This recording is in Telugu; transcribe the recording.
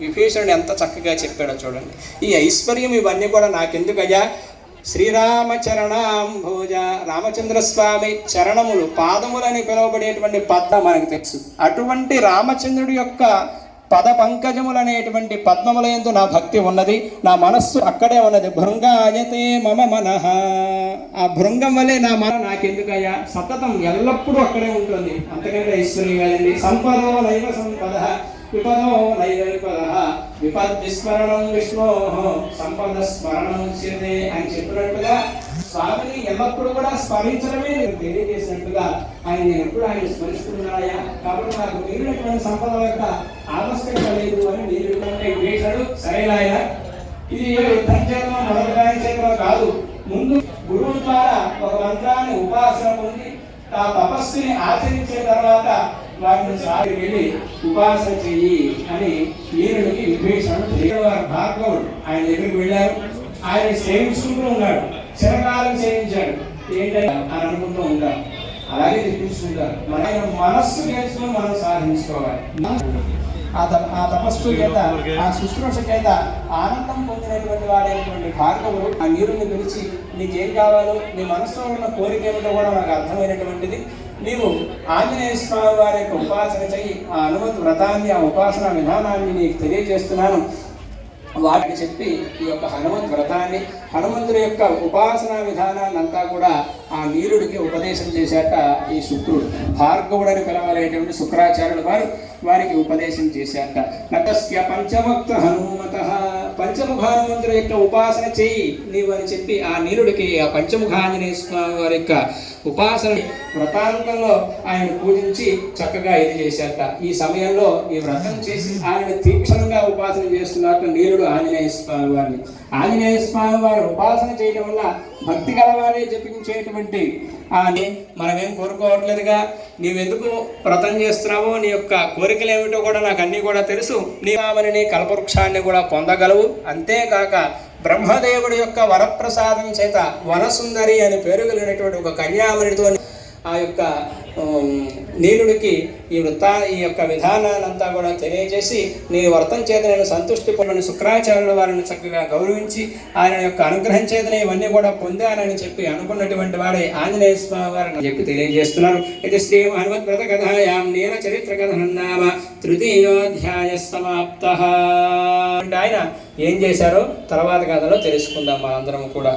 విభీషణుడు ఎంత చక్కగా చెప్పాడో చూడండి. ఈ ఐశ్వర్యం ఇవన్నీ కూడా నాకెందుకయ్యా? శ్రీరామచరణాంభోజ రామచంద్ర స్వామి చరణములు పాదములని పిలువబడేటువంటి పద్మ మనకు తెలుసు. అటువంటి రామచంద్రుడి యొక్క పద పంకజములు అనేటువంటి నా భక్తి ఉన్నది. నా మనస్సు అక్కడే ఉన్నది. భృంగాయతే మమ మనహ ఆ భృంగం వలె నా మన నాకెందుకయ్యా? సతతం ఎల్లప్పుడూ అక్కడే ఉంటుంది. అంతకంటే ఐశ్వర్యం కాదండి. సంపద సంపద. విపదో నైవ విపద విపద్ విస్మరణం విష్ణో. సంపద స్మరణం ఉచ్యతే అని చెప్పినట్టుగా స్వామిని ఎల్లప్పుడూ కూడా స్మరించడమే నేను తెలియజేసినట్టుగా ఆయన నేను ఎప్పుడు ఆయన స్మరిస్తున్నాయా కాబట్టి నాకు మిగిలినటువంటి సంపద యొక్క ఆవశ్యకత లేదు అని నేను వేశాడు సరేలాయన ఇది ఏ యుద్ధం మొదటి కాదు. ముందు గురువు ద్వారా ఒక మంత్రాన్ని ఉపాసన పొంది ఆ తపస్సుని ఆచరించిన తర్వాత వారిని సారి వెళ్ళి ఉపాసన చెయ్యి అని వీరుడికి విభీషణుడు తెలియవారు. భార్గవుడు ఆయన దగ్గరికి వెళ్ళారు. ఆయన సేవించుకుంటూ ఉన్నాడు. చిరకాలం సేవించాడు. ఏంటంటే అని అనుకుంటూ ఉంటారు అలాగే చూపించుకుంటారు మన మనస్సు గెలుచుకొని మనం సాధించుకోవాలి. ఆ తప ఆ తపస్సు చేత ఆ శుశ్రూష చేత ఆనందం పొందినటువంటి వాడైనటువంటి భార్గవుడు ఆ నీరుని పిలిచి నీకేం కావాలో నీ మనసులో ఉన్న కోరిక ఏమిటో కూడా నాకు అర్థమైనటువంటిది. నీవు ఆంజనేయ స్వామి వారి యొక్క ఉపాసన చెయ్యి ఆ అనుమతి వ్రతాన్ని ఆ ఉపాసన విధానాన్ని నీకు తెలియజేస్తున్నాను. వాటిని చెప్పి ఈ యొక్క హనుమంత్ వ్రతాన్ని హనుమంతుడి యొక్క ఉపాసనా విధానాన్ని అంతా కూడా ఆ నీరుడికి ఉపదేశం చేశాట ఈ శుక్రుడు. భార్గవుడని పిలవలేటువంటి శుక్రాచార్యుడు వారు వారికి ఉపదేశం చేశాట నటస్య పంచముక్త హనుమత. పంచముఖ హనుమంతుడి యొక్క ఉపాసన చేయి నీవు అని చెప్పి ఆ నీరుడికి ఆ పంచముఖాంజనేయ స్వామి వారి యొక్క ఉపాసన వ్రతాంతంలో ఆయన పూజించి చక్కగా ఇది చేశారట. ఈ సమయంలో ఈ వ్రతం చేసి ఆయన తీక్షణంగా ఉపాసన చేస్తున్నట్టు నీలుడు ఆంజనేయ స్వామి వారిని. ఆంజనేయ స్వామి వారు ఉపాసన చేయడం వల్ల భక్తి గలవారే జపించేటువంటి ఆ మనమేం కోరుకోవట్లేదుగా. నీవెందుకు వ్రతం చేస్తున్నావో? నీ యొక్క కోరికలు ఏమిటో కూడా నాకు అన్నీ కూడా తెలుసు. నీ కామని కల్పవృక్షాన్ని కూడా పొందగలవు. అంతేకాక బ్రహ్మదేవుడి యొక్క వరప్రసాదం చేత వనసుందరి అని పేరు కలిగినటువంటి ఒక కన్యామణితో ఆ యొక్క ఉమ్, నీలుడికి ఈ వృత్తా ఈ యొక్క విధానాలంతా కూడా తెలియజేసి నీ వ్రతం చేత నేను సంతృష్టి పొందిన శుక్రాచార్యుల వారిని చక్కగా గౌరవించి ఆయన యొక్క అనుగ్రహం చేతనే ఇవన్నీ కూడా పొందానని చెప్పి అనుకున్నటువంటి వాడే ఆంజనేయ స్వామి వారిని చెప్పి తెలియజేస్తున్నారు ఇది శ్రీ హనుమద్వ్రత కథాయాం నీల చరిత్ర కథ నామ తృతీయోధ్యాయ సమాప్త. అంటే ఆయన ఏం చేశారో తర్వాత కథలో తెలుసుకుందాం మనందరం కూడా.